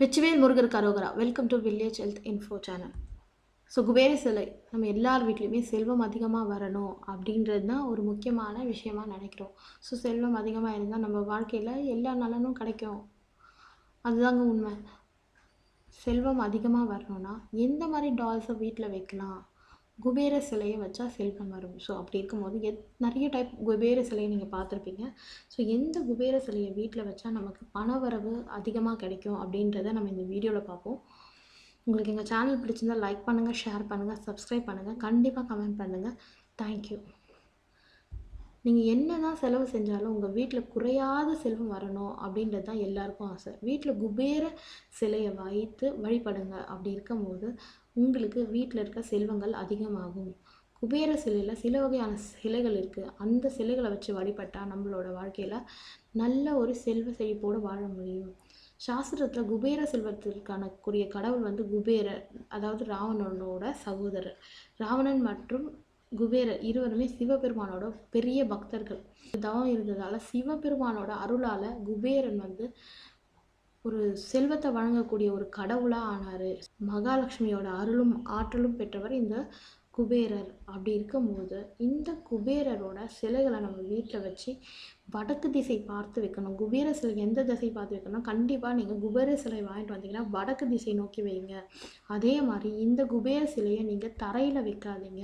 வெச்சுவேல் Murugar கரோகரா. Welcome to village health info channel so Kubera சிலை நம்ம எல்லார் வீட்லேயுமே செல்வம் அதிகமாக வரணும் அப்படின்றது தான் ஒரு முக்கியமான விஷயமாக நினைக்கிறோம். ஸோ செல்வம் அதிகமாக இருந்தால் நம்ம வாழ்க்கையில் எல்லா நலனும் கிடைக்கும். அதுதாங்க உண்மை. செல்வம் அதிகமாக வரணும்னா எந்த மாதிரி டால்ஸை வீட்டில் வைக்கலாம்? குபேர சிலையை வச்சா செல்வம் வரும் ஸோ அப்படி இருக்கும்போது எத் நிறைய டைப் குபேர சிலையை நீங்கள் பார்த்துருப்பீங்க. ஸோ எந்த குபேர சிலையை வீட்டில் வச்சா நமக்கு பணவரவு அதிகமாக கிடைக்கும் அப்படின்றத நம்ம இந்த வீடியோவில் பார்ப்போம். உங்களுக்கு எங்கள் சேனல் பிடிச்சிருந்தா லைக் பண்ணுங்கள் ஷேர் பண்ணுங்கள் சப்ஸ்கிரைப் பண்ணுங்கள் கண்டிப்பாக கமெண்ட் பண்ணுங்கள் தேங்க்யூ நீங்கள் என்ன தான் செலவு செஞ்சாலும் உங்கள் வீட்டில் குறையாத செல்வம் வரணும் அப்படின்றது தான் எல்லாருக்கும் ஆசை. வீட்டில் குபேர சிலையை வைத்து வழிபடுங்க அப்படி இருக்கும்போது உங்களுக்கு வீட்டில் இருக்க செல்வங்கள் அதிகமாகும். குபேர சிலையில் சில வகையான சிலைகள் இருக்குது அந்த சிலைகளை வச்சு வழிபட்டால் நம்மளோட வாழ்க்கையில் நல்ல ஒரு செல்வ செழிப்போடு வாழ முடியும். சாஸ்திரத்தில் குபேர செல்வத்திற்கான கூடிய கடவுள் வந்து குபேரர் அதாவது ராவணனோட சகோதரர். ராவணன் மற்றும் குபேரர் இருவருமே சிவபெருமானோட பெரிய பக்தர்கள். தவம் இருந்ததால் சிவபெருமானோட அருளால் குபேரன் வந்து ஒரு செல்வத்தை வழங்கக்கூடிய ஒரு கடவுளாக ஆனார். மகாலட்சுமியோட அருளும் ஆற்றலும் பெற்றவர் இந்த குபேரர் அப்படி இருக்கும்போது இந்த குபேரரோட சிலைகளை நம்ம வீட்டில் வச்சு வடக்கு திசை பார்த்து வைக்கணும். குபேர சிலை எந்த திசை பார்த்து வைக்கணும் கண்டிப்பாக நீங்கள் குபேர சிலை வாங்கிட்டு வந்தீங்கன்னா வடக்கு திசை நோக்கி வைங்க. அதே மாதிரி இந்த குபேர சிலையை நீங்கள் தரையில் வைக்காதீங்க.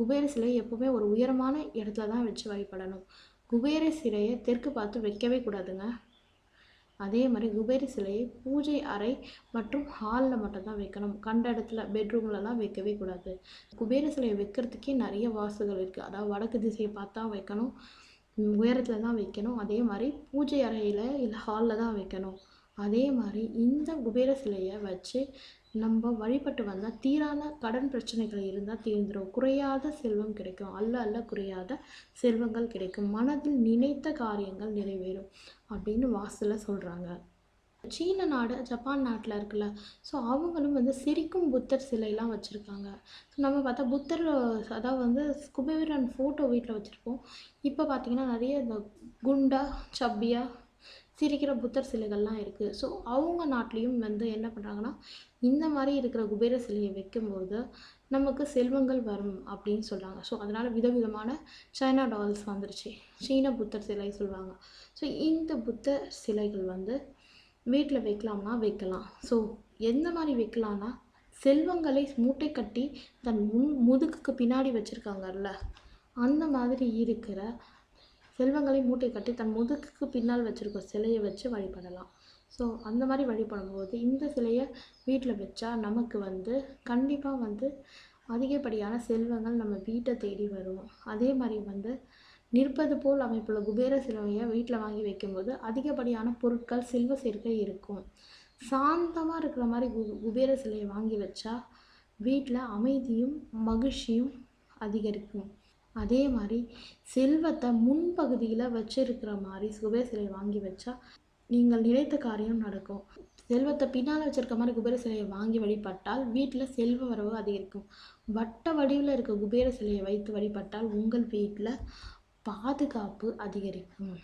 குபேர சிலை எப்போவுமே ஒரு உயரமான இடத்துல தான் வச்சு வழிபடணும். குபேர சிலையை தெற்கு பார்த்து வைக்கவே கூடாதுங்க. அதே மாதிரி குபேர சிலையை பூஜை அறை மற்றும் ஹாலில் மட்டும்தான் வைக்கணும். கண்ட இடத்துல பெட்ரூம்லலாம் வைக்கவே கூடாது. குபேர சிலையை வைக்கிறதுக்கே நிறைய வாசுகள் இருக்குது அதாவது வடக்கு திசையை பார்த்தா வைக்கணும். உயரத்தில் தான் வைக்கணும். அதே மாதிரி பூஜை அறையில் இல்லை ஹாலில் தான் வைக்கணும். அதே மாதிரி இந்த குபேர சிலையை வச்சு நம்ம வழிபட்டு வந்தால் தீரான கடன் பிரச்சனைகள் இருந்தால் தீர்ந்துடும் குறையாத செல்வம் கிடைக்கும். அல்ல அல்ல குறையாத செல்வங்கள் கிடைக்கும். மனதில் நினைத்த காரியங்கள் நிறைவேறும் அப்படின்னு வாசலில் சொல்கிறாங்க சீன நாடு ஜப்பான் நாட்டில் இருக்குல்ல ஸோ அவங்களும் வந்து சிரிக்கும் புத்தர் சிலையெல்லாம் வச்சுருக்காங்க. ஸோ நம்ம பார்த்தா புத்தர் அதாவது வந்து குபேரன் ஃபோட்டோ வீட்டில் வச்சுருப்போம். இப்போ பார்த்திங்கன்னா நிறைய இந்த குண்டா சப்பியா சிரிக்கிற புத்தர் சிலைகள்லாம் இருக்குது ஸோ அவங்க நாட்டிலையும் வந்து என்ன பண்ணுறாங்கன்னா இந்த மாதிரி இருக்கிற குபேர சிலையை வைக்கும்போது நமக்கு செல்வங்கள் வரும் அப்படின்னு சொல்கிறாங்க ஸோ அதனால் விதவிதமான சைனா டால்ஸ் வந்துருச்சு. சீன புத்தர் சிலை சொல்லுவாங்க. ஸோ இந்த புத்தர் சிலைகள் வந்து வீட்டில் வைக்கலாம்னா வைக்கலாம். ஸோ எந்த மாதிரி வைக்கலாம்னா செல்வங்களை மூட்டை கட்டி தன் முன் முதுகுக்கு பின்னாடி வச்சுருக்காங்கல்ல அந்த மாதிரி இருக்கிற செல்வங்களை மூட்டை கட்டி தன் முதுகுக்கு பின்னால் வச்சுருக்க சிலையை வச்சு வழிபடலாம். ஸோ அந்த மாதிரி வழிபடும்போது இந்த சிலையை வீட்டில் வச்சா நமக்கு வந்து கண்டிப்பாக வந்து அதிகப்படியான செல்வங்கள் நம்ம வீட்டை தேடி வரும். அதே மாதிரி வந்து நிற்பது போல் அமைப்புள்ள குபேர சிலையை வீட்டில் வாங்கி வைக்கும்போது அதிகப்படியான பொருட்கள் செல்வ சேர்க்கை இருக்கும். சாந்தமாக இருக்கிற மாதிரி கு குபேர சிலையை வாங்கி வச்சா வீட்டில் அமைதியும் மகிழ்ச்சியும் அதிகரிக்கும். அதே மாதிரி செல்வத்தை முன்பகுதியில் வச்சிருக்கிற மாதிரி குபேர சிலை வாங்கி வச்சா நீங்கள் நினைத்த காரியம் நடக்கும். செல்வத்தை பின்னால் வச்சிருக்க மாதிரி குபேர சிலையை வாங்கி வழிபட்டால் வீட்டில் செல்வ வரவு அதிகரிக்கும். வட்ட வடிவில் இருக்க குபேர சிலையை வைத்து வழிபட்டால் உங்கள் வீட்டில் பாதுகாப்பு அதிகரிக்கும்.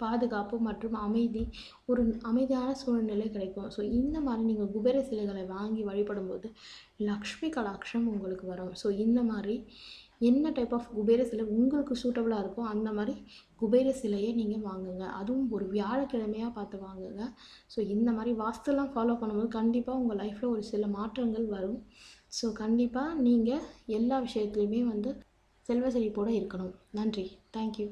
பாதுகாப்பு மற்றும் அமைதி ஒரு அமைதியான சூழ்நிலை கிடைக்கும். ஸோ இந்த மாதிரி நீங்கள் குபேர சிலைகளை வாங்கி வழிபடும்போது லக்ஷ்மி கடாட்சம் உங்களுக்கு வரும். ஸோ இந்த மாதிரி என்ன டைப் ஆஃப் குபேர சிலை உங்களுக்கு சூட்டபுளாக இருக்கோ அந்த மாதிரி குபேர சிலையை நீங்கள் வாங்குங்க. அதுவும் ஒரு வியாழக்கிழமையாக பார்த்து வாங்குங்க. ஸோ இந்த மாதிரி வாஸ்துலாம் ஃபாலோ பண்ணும்போது கண்டிப்பாக உங்கள் லைஃப்பில் ஒரு சில மாற்றங்கள் வரும். ஸோ கண்டிப்பாக நீங்கள் எல்லா விஷயத்துலையுமே வந்து செல்வ செழிப்போடு இருக்கணும். நன்றி. தேங்க்யூ